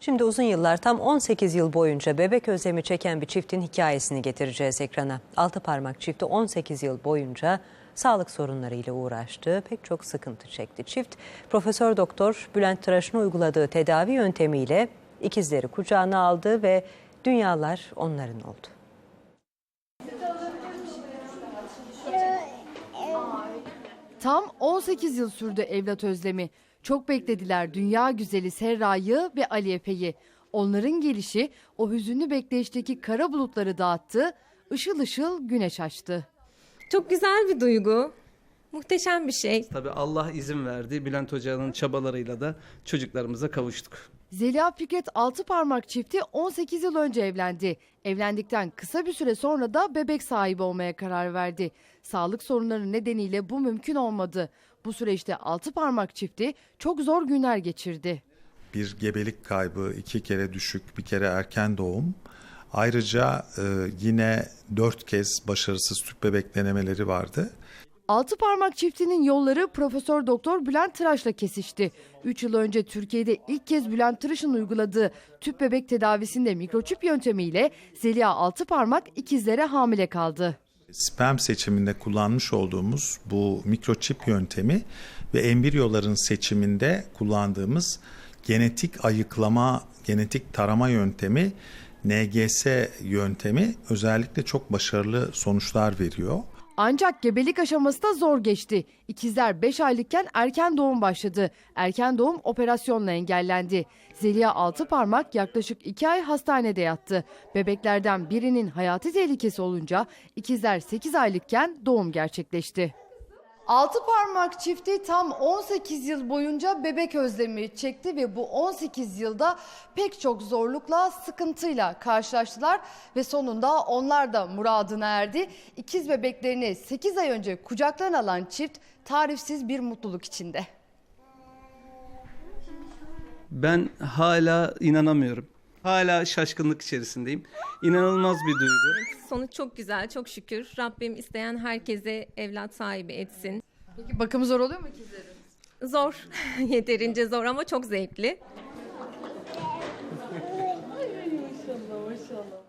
Şimdi uzun yıllar tam 18 yıl boyunca bebek özlemi çeken bir çiftin hikayesini getireceğiz ekrana. Altı parmak çifti 18 yıl boyunca sağlık sorunlarıyla uğraştı. Pek çok sıkıntı çekti. Çift Profesör Doktor Bülent Tıraş'ın uyguladığı tedavi yöntemiyle ikizleri kucağına aldı ve dünyalar onların oldu. Tam 18 yıl sürdü evlat özlemi. Çok beklediler dünya güzeli Serra'yı ve Ali Efe'yi. Onların gelişi o hüzünlü bekleyişteki kara bulutları dağıttı, ışıl ışıl güneş açtı. Çok güzel bir duygu. Muhteşem bir şey. Tabii Allah izin verdi. Bülent Hoca'nın çabalarıyla da çocuklarımıza kavuştuk. Zeliha Fikret altı parmak çifti 18 yıl önce evlendi. Evlendikten kısa bir süre sonra da bebek sahibi olmaya karar verdi. Sağlık sorunları nedeniyle bu mümkün olmadı. Bu süreçte altı parmak çifti çok zor günler geçirdi. bir gebelik kaybı, iki kere düşük, bir kere erken doğum. Ayrıca e, yine dört kez başarısız tüp bebek denemeleri vardı. Altı parmak çiftinin yolları Profesör Doktor Bülent Tıraş'la kesişti. 3 yıl önce Türkiye'de ilk kez Bülent Tıraş'ın uyguladığı tüp bebek tedavisinde mikroçip yöntemiyle Zeliha altı parmak ikizlere hamile kaldı. Sperm seçiminde kullanmış olduğumuz bu mikroçip yöntemi ve embriyoların seçiminde kullandığımız genetik ayıklama, genetik tarama yöntemi NGS yöntemi özellikle çok başarılı sonuçlar veriyor. Ancak gebelik aşaması da zor geçti. İkizler 5 aylıkken erken doğum başladı. Erken doğum operasyonla engellendi. Zeliha altı parmak yaklaşık 2 ay hastanede yattı. Bebeklerden birinin hayati tehlikesi olunca ikizler 8 aylıkken doğum gerçekleşti. Altı parmak çifti tam 18 yıl boyunca bebek özlemi çekti ve bu 18 yılda pek çok zorlukla, sıkıntıyla karşılaştılar ve sonunda onlar da muradına erdi. İkiz bebeklerini 8 ay önce kucaklarına alan çift tarifsiz bir mutluluk içinde. Ben hala inanamıyorum. Hala şaşkınlık içerisindeyim. İnanılmaz bir duygu. Sonuç çok güzel, çok şükür. Rabbim isteyen herkese evlat sahibi etsin. Peki bakımı zor oluyor mu ikizlerin? Zor, yeterince zor ama çok zevkli. Maşallah maşallah.